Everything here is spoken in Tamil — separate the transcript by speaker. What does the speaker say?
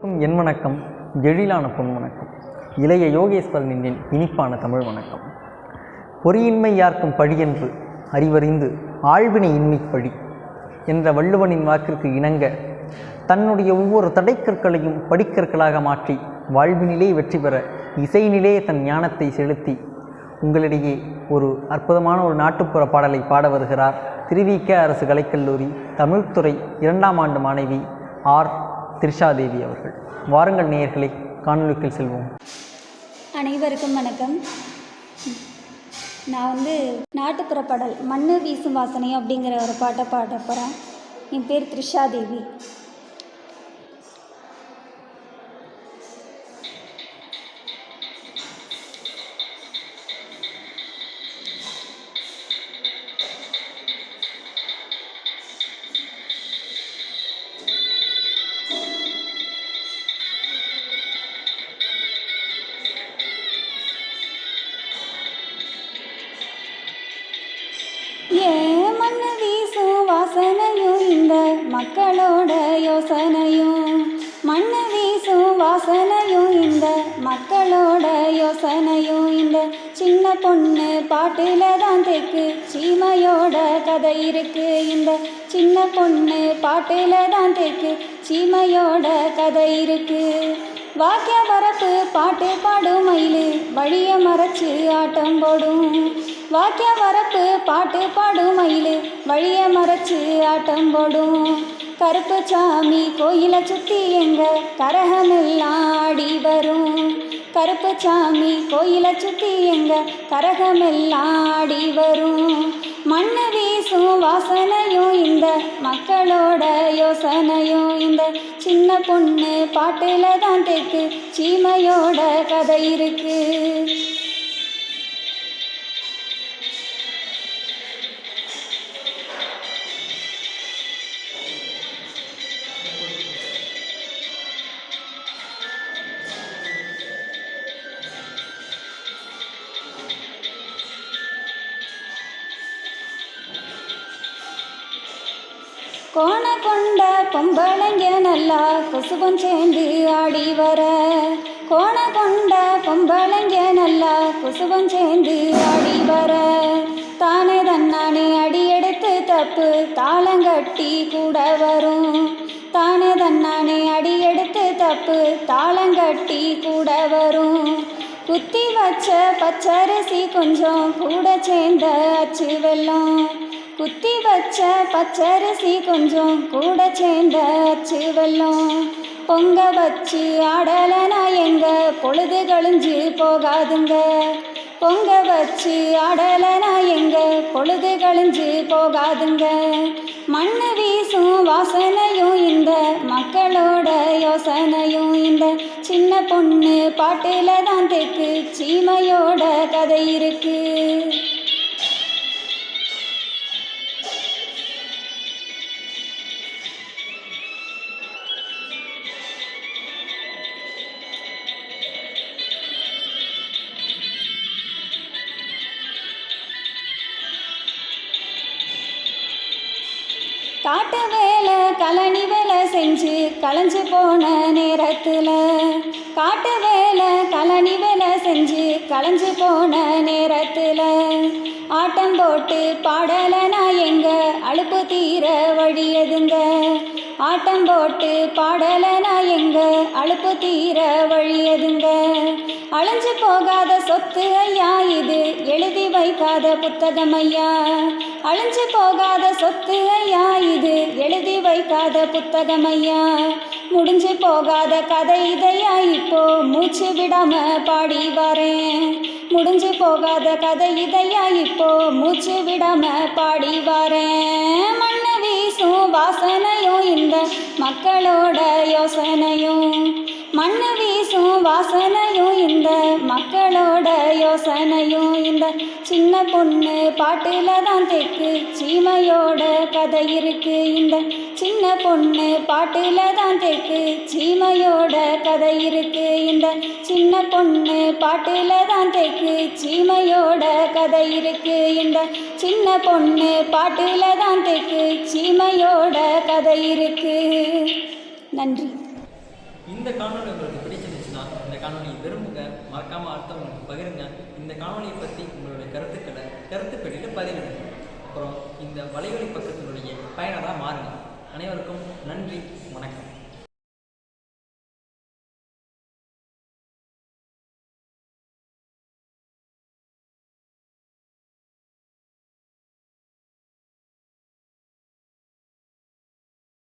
Speaker 1: என் வணக்கம் எழிலான பொன் வணக்கம். இளைய யோகேஸ்வரனின் இனிப்பான தமிழ் வணக்கம். பொறியின்மை யார்க்கும் பழியென்று அறிவறிந்து ஆழ்வினை இன்மை பழி என்ற வள்ளுவனின் வாக்கிற்கு இணங்க தன்னுடைய ஒவ்வொரு தடைக்கற்களையும் படிக்கற்களாக மாற்றி வாழ்வினிலே வெற்றி பெற இசையினிலே தன் ஞானத்தை செலுத்தி உங்களிடையே ஒரு அற்புதமான ஒரு நாட்டுப்புற பாடலை பாட வருகிறார் திருவிக அரசு கலைக்கல்லூரி தமிழ்துறை இரண்டாம் ஆண்டு மாணவி ஆர். த்ரிஷா தேவி அவர்கள். வாருங்கள் நேயர்களை காணொலிக்குள் செல்வோம்.
Speaker 2: அனைவருக்கும் வணக்கம். நான் வந்து நாட்டுப்புற பாடல் மண்ணு வீசும் வாசனை அப்படிங்கிற ஒரு பாட்டை பாட போகிறேன் என் பேர் த்ரிஷா தேவி. யோசனையும் மண்ணு வீசும் வாசனையும் இந்த மக்களோட யோசனையும் இந்த சின்ன பொண்ணு பாட்டில தான் தெற்கு சீமையோட கதை இருக்கு. இந்த சின்ன பொண்ணு பாட்டில தான் தெற்கு சீமையோட கதை இருக்கு. வாக்கிய பரப்பு பாட்டு பாடும் மயிலு வழிய மறைச்சு ஆட்டம் போடும். வாக்கிய வரப்பு பாட்டு பாடும் மயிலு வழிய மறைச்சு ஆட்டம் போடும். கருப்பு சாமி கோயிலை சுற்றி எங்க கரகமெல்லாம் ஆடி வரும். கருப்பு சாமி கோயிலை சுற்றி எங்க கரகமெல்லாம் ஆடி வரும். மண்ணு வீசும் வாசனையும் இந்த மக்களோட யோசனையும் இந்த சின்ன பொண்ணு பாட்டுல தான் தெற்கு சீமையோட கதை இருக்குது கோண கொண்ட பொம்பளைங்க நல்லா கொசுவம் சேர்ந்து ஆடி வர. கோண கொண்ட பொம்பளைங்க நல்லா கொசுவம் சேர்ந்து ஆடி வர. தானே தன்னானே அடி எடுத்து தப்பு தாளங்கட்டி கூட வரும். தானே தன்னானே அடி எடுத்து தப்பு தாளங்கட்டி கூட வரும். குத்தி வச்ச பச்சரிசி கொஞ்சம் கூட சேர்ந்த அச்சு வெல்லம். குத்தி வச்ச பச்சரிசி கொஞ்சம் கூட சேர்ந்த அச்சு வெள்ளம் பொங்க வச்சு ஆடலைனா எங்க? பொழுது கழிஞ்சு போகாதுங்க. பொங்க வச்சு ஆடலைனா எங்க? பொழுது கழிஞ்சு போகாதுங்க. மண்ணு வீசும் வாசனையும் இந்த மக்களோட யோசனையும் இந்த. சின்ன பொண்ணு பாட்டில தான் தெற்கு சீமையோட கதை இருக்கு. காட்டு வேலை கலனி வேலை செஞ்சு களைஞ்சு போன நேரத்தில். காட்டு வேலை கலனி வேலை செஞ்சு களைஞ்சு போன நேரத்தில். ஆட்டம் போட்டு பாடலைனா எங்க? அழுப்பு தீர வழியதுங்க ஆட்டம் போட்டு பாடலைனா எங்க? அழுப்பு தீர வழியதுங்க அழிஞ்சு போகாத சொத்து ஐயா இது எழுதி புத்தகம் ஐயா அழிஞ்சு போகாத சொத்து ஐயா இது. எழுதி வைக்காத புத்தகம் ஐயா முடிஞ்சு போகாத கதை இதையா இப்போ? மூச்சு விடாம பாடி வரேன். முடிஞ்சு போகாத கதை இதையா இப்போ? மூச்சு விடாம பாடி வரேன். மண்ணு வீசும் வாசனையும் இந்த மக்களோட யோசனையும். மண்ணு வீசும் வாசனையும் இந்த மக்களோட யோசனையும் இந்த. சின்ன பொண்ணு பாட்டுல தான் தெற்கு சீமையோட கதை இருக்கு இந்த. சின்ன பொண்ணு பாட்டுல தான் தெற்கு சீமையோட கதை இருக்கு இந்த. சின்ன பொண்ணு பாட்டுல தான் தெற்கு சீமையோட கதை இருக்கு இந்த. சின்ன பொண்ணு பாட்டுல தான் தெற்கு சீமையோட கதை இருக்கு. நன்றி.
Speaker 1: இந்த காணொலி உங்களுக்கு பிடிச்சிருந்துச்சுன்னா இந்த காணொலியை விரும்புங்க மறக்காமல் அடுத்தவங்களுக்கு பகிருங்க. இந்த காணொலியை பற்றி உங்களுடைய கருத்துக்களை கருத்துப்பெட்டியில் பதிவிடுங்க. அப்புறம் இந்த வலைவலி பக்கத்தினுடைய பயனராக மாறுங்க. அனைவருக்கும் நன்றி வணக்கம்.